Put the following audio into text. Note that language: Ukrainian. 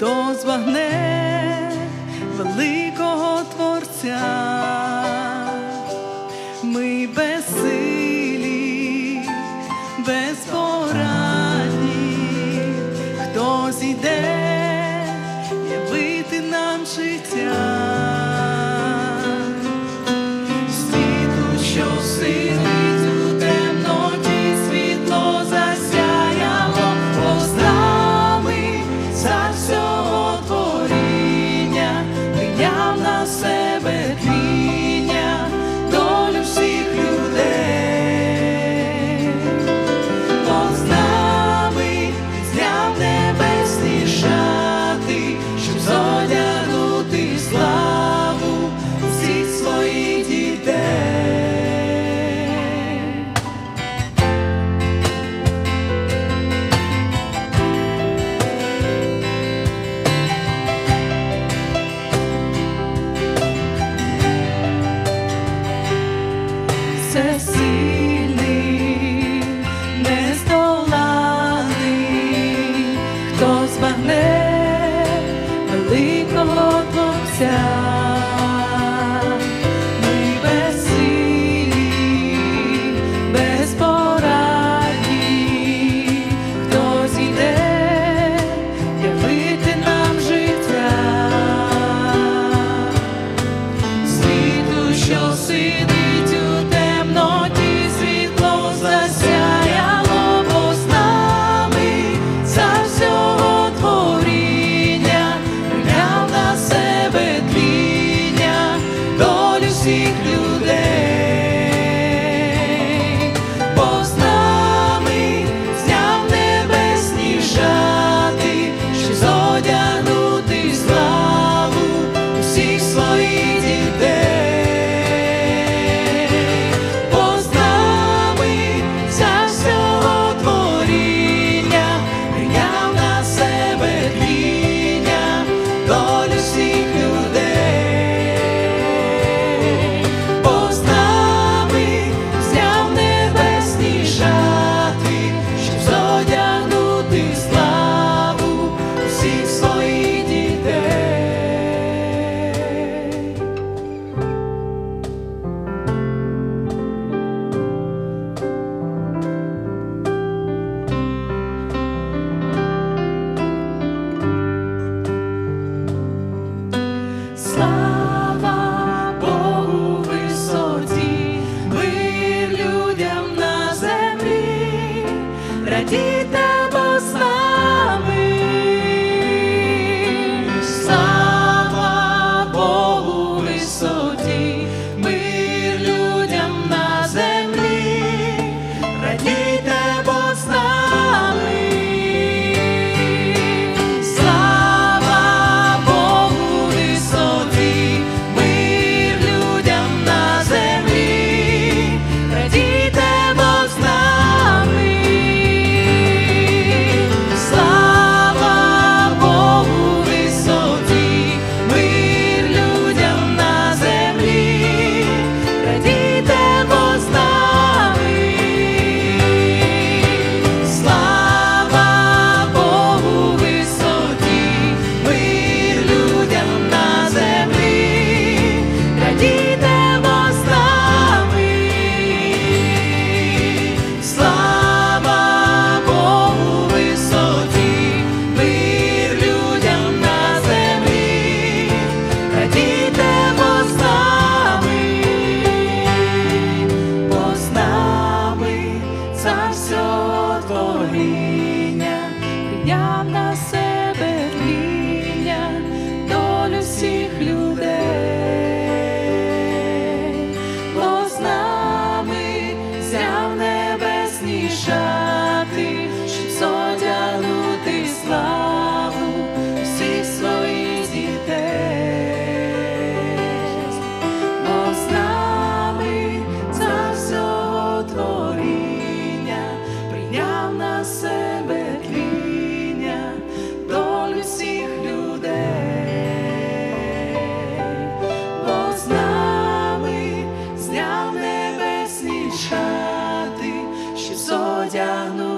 до звагне великого Творця, ми безсилі, без пора. всесильний, нездоланий, хто збагне великого Творця. see you. Bendita Благословіння прийняв на одягну.